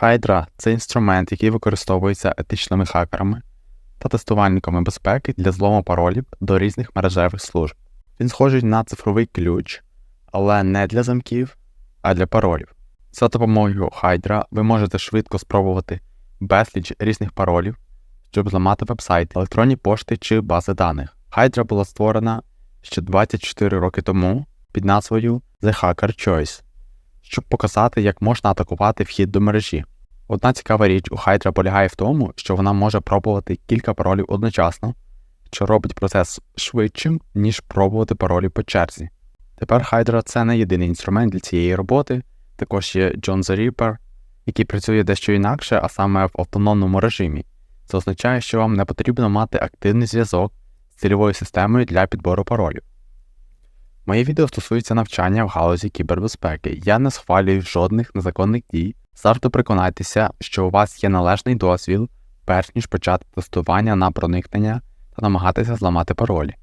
Hydra – це інструмент, який використовується етичними хакерами та тестувальниками безпеки для злому паролів до різних мережевих служб. Він схожий на цифровий ключ, але не для замків, а для паролів. За допомогою Hydra ви можете швидко спробувати безліч різних паролів, щоб зламати вебсайт, електронні пошти чи бази даних. Hydra була створена ще 24 роки тому під назвою The Hacker Choice, щоб показати, як можна атакувати вхід до мережі. Одна цікава річ у Hydra полягає в тому, що вона може пробувати кілька паролів одночасно, що робить процес швидшим, ніж пробувати паролі по черзі. Тепер Hydra це не єдиний інструмент для цієї роботи, також є John the Reaper, який працює дещо інакше, а саме в автономному режимі. Це означає, що вам не потрібно мати активний зв'язок з цільовою системою для підбору паролів. Моє відео стосується навчання в галузі кібербезпеки. Я не схвалюю жодних незаконних дій. Завжди переконайтеся, що у вас є належний досвід, перш ніж почати тестування на проникнення та намагатися зламати паролі.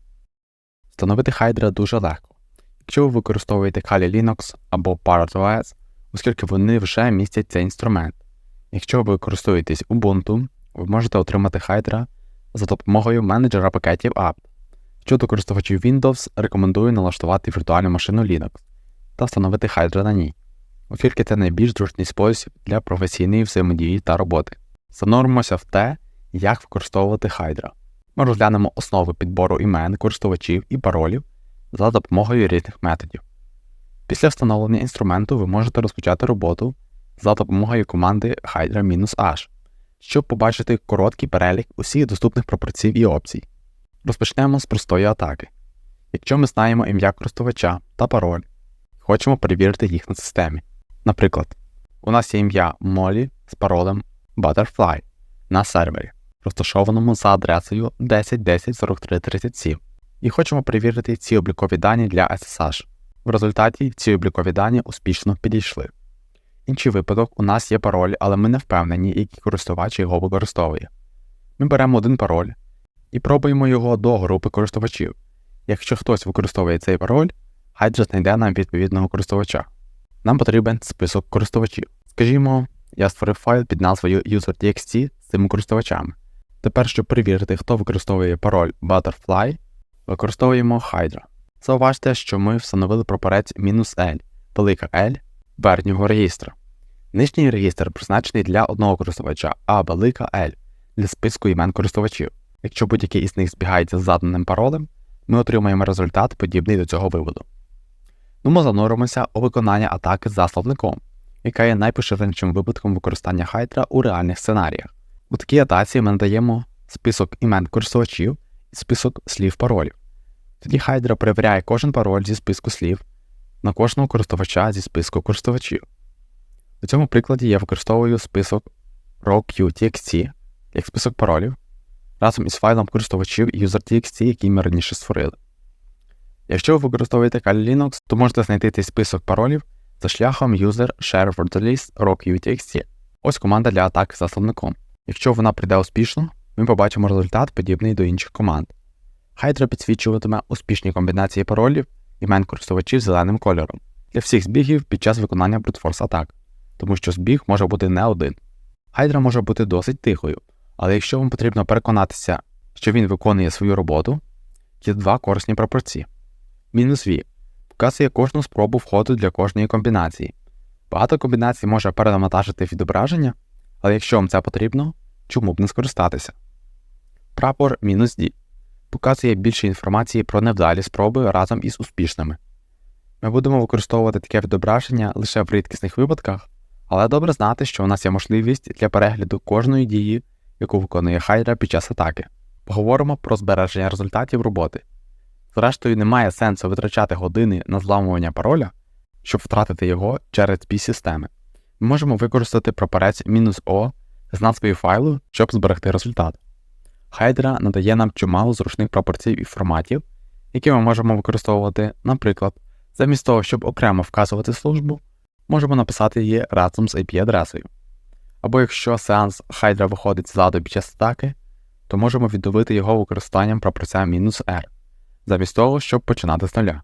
Встановити Hydra дуже легко. Якщо ви використовуєте Kali Linux або ParrotOS, оскільки вони вже містять цей інструмент. Якщо ви користуєтесь Ubuntu, ви можете отримати Hydra за допомогою менеджера пакетів apt. Щодо користувачів Windows, рекомендую налаштувати віртуальну машину Linux та встановити Hydra на ній, оскільки це найбільш зручний спосіб для професійної взаємодії та роботи. Зануримося в те, як використовувати Hydra. Ми розглянемо основи підбору імен користувачів і паролів за допомогою різних методів. Після встановлення інструменту ви можете розпочати роботу за допомогою команди Hydra-H, щоб побачити короткий перелік усіх доступних пропорцій і опцій. Розпочнемо з простої атаки. Якщо ми знаємо ім'я користувача та пароль, хочемо перевірити їх на системі. Наприклад, у нас є ім'я Molly з паролем Butterfly на сервері, розташованому за адресою 10.10.43.37, і хочемо перевірити ці облікові дані для SSH. В результаті ці облікові дані успішно підійшли. Інший випадок у нас є пароль, але ми не впевнені, який користувач його використовує. Ми беремо один пароль і пробуємо його до групи користувачів. Якщо хтось використовує цей пароль, Hydra знайде нам відповідного користувача. Нам потрібен список користувачів. Скажімо, я створив файл під назвою user.txt з цими користувачами. Тепер, щоб перевірити, хто використовує пароль Butterfly, використовуємо Hydra. Зауважте, що ми встановили прапорець "-l", велика L верхнього реєстра. Нижній реєстр призначений для одного користувача, а велика L для списку імен користувачів. Якщо будь-який із них збігається з заданим паролем, ми отримаємо результат, подібний до цього виводу. Ну ми зануримося у виконання атаки за словником, яка є найпоширенішим випадком використання Hydra у реальних сценаріях. У такій атаці ми надаємо список імен користувачів і список слів паролів. Тоді Hydra перевіряє кожен пароль зі списку слів на кожного користувача зі списку користувачів. У цьому прикладі я використовую список RowQTXT як список паролів разом із файлом користувачів user.txt, який ми раніше створили. Якщо ви використовуєте Kali Linux, то можете знайти цей список паролів за шляхом user share for the list RowQTXT. Ось команда для атаки за словником. Якщо вона прийде успішно, ми побачимо результат, подібний до інших команд. Hydra підсвічуватиме успішні комбінації паролів імен користувачів зеленим кольором для всіх збігів під час виконання брутфорс атак, тому що збіг може бути не один. Hydra може бути досить тихою, але якщо вам потрібно переконатися, що він виконує свою роботу, є два корисні пропорції. Мінус V показує кожну спробу входу для кожної комбінації. Багато комбінацій може перенавантажити відображення, але якщо вам це потрібно, чому б не скористатися. Прапор мінус D показує більше інформації про невдалі спроби разом із успішними. Ми будемо використовувати таке відображення лише в рідкісних випадках, але добре знати, що у нас є можливість для перегляду кожної дії, яку виконує Hydra під час атаки. Поговоримо про збереження результатів роботи. Зрештою, немає сенсу витрачати години на зламування пароля, щоб втратити його через пі системи. Ми можемо використати прапорець "-o" з назвою файлу, щоб зберегти результат. Hydra надає нам чимало зручних пропорцій і форматів, які ми можемо використовувати, наприклад, замість того, щоб окремо вказувати службу, можемо написати її разом з IP-адресою. Або якщо сеанс Hydra виходить ззаду під час атаки, то можемо відновити його використанням пропорця "-r, замість того, щоб починати з нуля.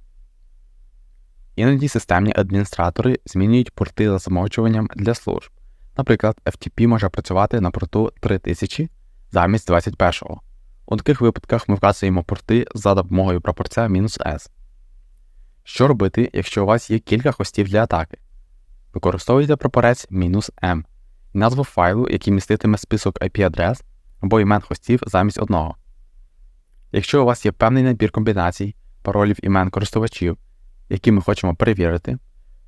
Іноді системні адміністратори змінюють порти за замовчуванням для служб, Наприклад, FTP може працювати на порту 3000 замість 21-го. У таких випадках ми вказуємо порти за допомогою прапорця "-s". Що робити, якщо у вас є кілька хостів для атаки? Використовуйте прапорець "-m" і назву файлу, який міститиме список IP-адрес або імен хостів замість одного. Якщо у вас є певний набір комбінацій, паролів імен користувачів, які ми хочемо перевірити,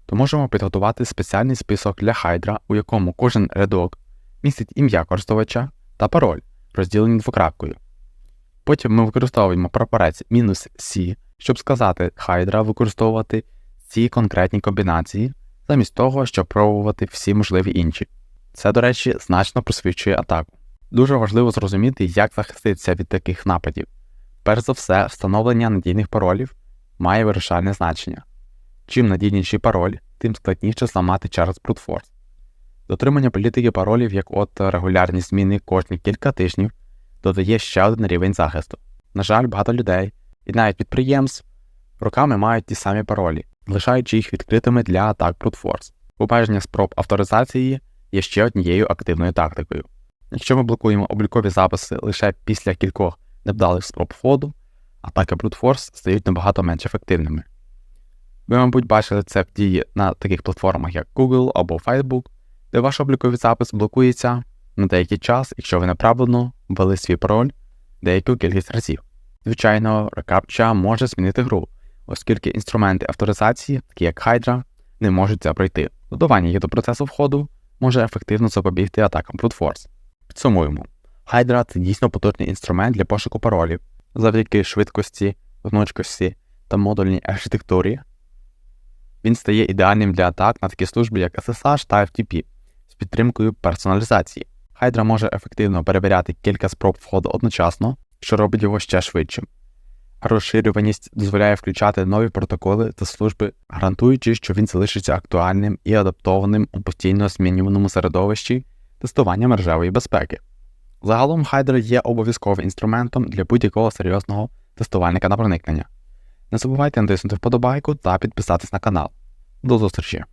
то можемо підготувати спеціальний список для Hydra, у якому кожен рядок містить ім'я користувача та пароль, розділені двокрапкою. Потім ми використовуємо прапорець "-c", щоб сказати Hydra використовувати ці конкретні комбінації, замість того, щоб пробувати всі можливі інші. Це, до речі, значно просвічує атаку. Дуже важливо зрозуміти, як захиститися від таких нападів. Перш за все, встановлення надійних паролів має вирішальне значення. Чим надійніший пароль, тим складніше зламати через Force. Дотримання політики паролів, як от регулярні зміни кожні кілька тижнів, додає ще один рівень захисту. На жаль, багато людей і навіть підприємств роками мають ті самі паролі, лишаючи їх відкритими для атак Force. Обмеження спроб авторизації є ще однією активною тактикою. Якщо ми блокуємо облікові записи лише після кількох невдалих спроб входу, атаки Force стають набагато менш ефективними. Ви, мабуть, бачили це в дії на таких платформах, як Google або Facebook, де ваш обліковий запис блокується на деякий час, якщо ви неправильно ввели свій пароль деяку кількість разів. Звичайно, рекапча може змінити гру, оскільки інструменти авторизації, такі як Hydra, не можуть це пройти. Додавання їх до процесу входу може ефективно запобігти атакам Force. Підсумуємо, Hydra це дійсно потужний інструмент для пошуку паролів завдяки швидкості, гнучкості та модульній архітектурі. Він стає ідеальним для атак на такі служби, як SSH та FTP з підтримкою персоналізації. Hydra може ефективно перевіряти кілька спроб входу одночасно, що робить його ще швидшим. Розширюваність дозволяє включати нові протоколи та служби, гарантуючи, що він залишиться актуальним і адаптованим у постійно змінюваному середовищі тестування мережевої безпеки. Загалом Hydra є обов'язковим інструментом для будь-якого серйозного тестувальника на проникнення. Не забувайте натиснути вподобайку та підписатись на канал. До зустрічі!